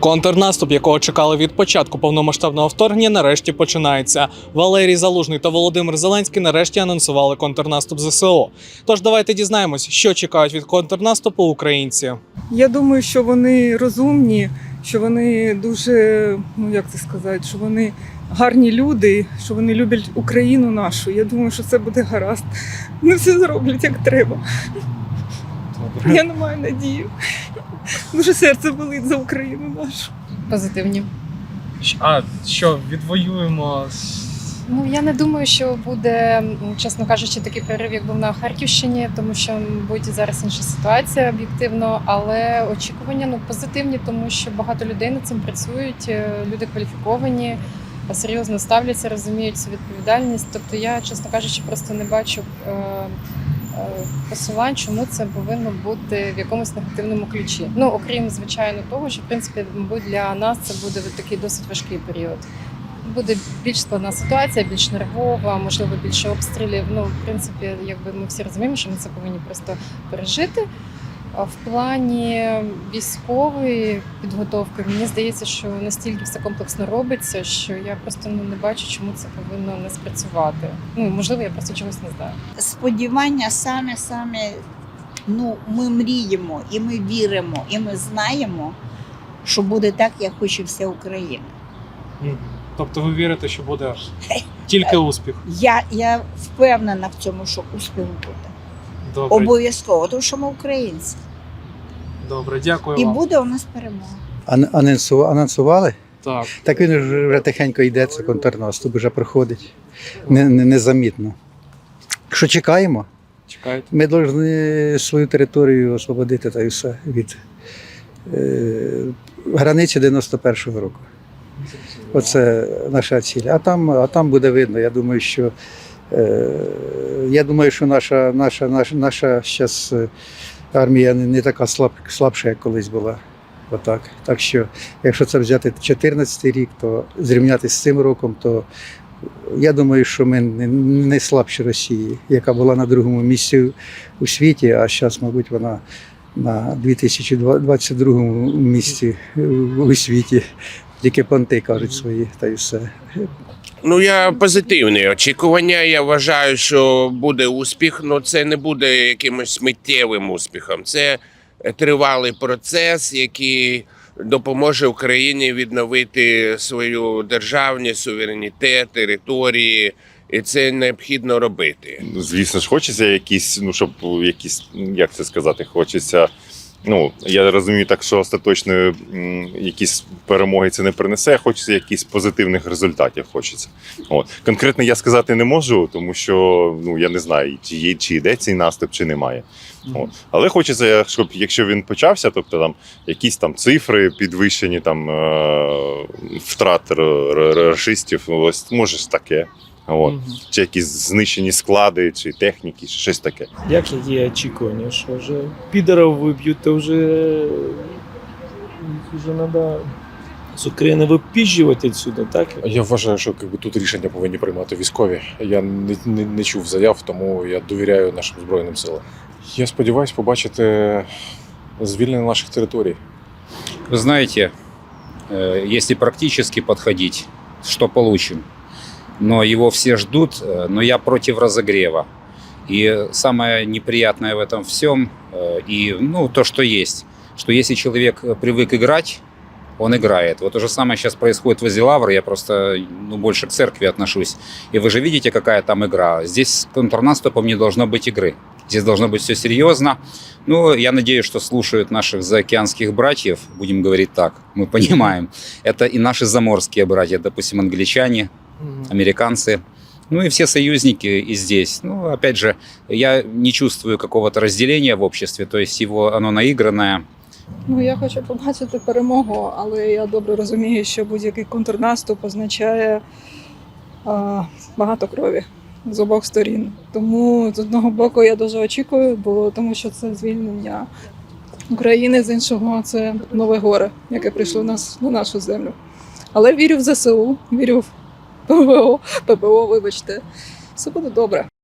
Контрнаступ, якого чекали від початку повномасштабного вторгнення, нарешті починається. Валерій Залужний та Володимир Зеленський нарешті анонсували контрнаступ ЗСУ. Тож давайте дізнаємось, що чекають від контрнаступу українці. Я думаю, що вони розумні, що вони дуже, ну як це сказати, що вони гарні люди, що вони люблять Україну нашу. Я думаю, що це буде гаразд. Вони все зроблять як треба. Я не маю надії. Дуже серце болить за Україну нашу. Позитивні. А що відвоюємо? Ну я не думаю, що буде, чесно кажучи, такий перерив, як був на Харківщині, тому що мабуть зараз інша ситуація об'єктивно, але очікування ну позитивні, тому що багато людей над цим працюють. е, Люди кваліфіковані, е, серйозно ставляться, розуміють цю відповідальність. Тобто, я, чесно кажучи, просто не бачу. е, е, Посилань, чому це повинно бути в якомусь негативному ключі. Ну окрім звичайно того, що в принципі, мабуть, для нас це буде такий досить важкий період буде більш складна ситуація, більш нервова, можливо, більше обстрілів. Ну, в принципі, якби ми всі розуміємо, що ми це повинні просто пережити. А в плані військової підготовки мені здається, що настільки все комплексно робиться, що я просто ну, не бачу, чому це повинно не спрацювати. Ну можливо, я просто чогось не знаю. сподівання саме саме ну ми мріємо і ми віримо, і ми знаємо, що буде так, як хоче вся Україна. Тобто ви вірите, що буде тільки успіх? Я, я впевнена в цьому, що успіх буде. Добре, Обов'язково, тому що ми українці. Добре, дякую І вам. буде у нас перемога. Ан- анонсу- Анонсували? Так. Так він вже вже тихенько йде, це контрнаступ вже проходить. Не, не, незамітно. Що чекаємо? Чекайте. Ми повинні свою територію освободити та й все від е, границі 91-го року. Оце наша ціль. А там, а там буде видно. Я думаю, що е, я думаю, що наша, наша, наша, наша щас, е, армія не, така слаб, слабша, як колись була. Отак. Так що, якщо це взяти 14 рік, то зрівняти з цим роком, то я думаю, що ми не, не слабші Росії, яка була на другому місці у світі, а зараз, мабуть, вона на 2022 місці у світі. Тільки понти кажуть свої, та й все. Ну, я позитивні очікування. Я вважаю, що буде успіх. Ну, це не буде якимось миттєвим успіхом. Це тривалий процес, який допоможе Україні відновити свою державність, суверенітет, території. І це необхідно робити. Звісно ж, хочеться якісь, ну щоб якісь, як це сказати, хочеться. Ну, я розумію так, що остаточної якісь перемоги це не принесе. Хочеться якісь позитивних результатів. Хочеться. От конкретно я сказати не можу, тому що ну я не знаю, чи є чи йде цей наступ, чи немає. От. Але хочеться, щоб якщо він почався, тобто там якісь там цифри підвищені, там е- втрат р- р- рашистів, ось може ж таке. От. Мгм. Чи якісь знищені склади, чи техніки, чи щось таке. Як є очікування, що вже підарів виб'ють, то вже їх вже треба з України випіжджувати відсюди, так? Я вважаю, що якби, тут рішення повинні приймати військові. Я не, не, не чув заяв, тому я довіряю нашим збройним силам. Я сподіваюся побачити звільнення наших територій. Вы знаете, э, если практически подходить, что получим? Но его все ждут, э, но я против разогрева. И самое неприятное в этом всем, э, и ну, то, что есть, что если человек привык играть, он играет. Вот то же самое сейчас происходит в Азилавр, я просто ну, больше к церкви отношусь. И вы же видите, какая там игра. Здесь с контрнаступом не должно быть игры. Здесь должно быть все серьезно. Ну, я надеюсь, что слушают наших заокеанских братьев, будем говорить так, мы понимаем. Это и наши заморские братья, допустим, англичане. Американцы, ну и все союзники и здесь. Ну, опять же, я не чувствую какого-то разделения в обществе, то есть его, оно наигранное. Ну я хочу побачити перемогу, але я добре розумію, що будь-який контрнаступ означає а, багато крові з обох сторін. Тому з одного боку я дуже очікую, бо тому що це звільнення України, з іншого це нове горе, яке прийшло нас на нашу землю. Але вірю в ЗСУ, вірю в ПВО, ППО, вибачте, все буде добре.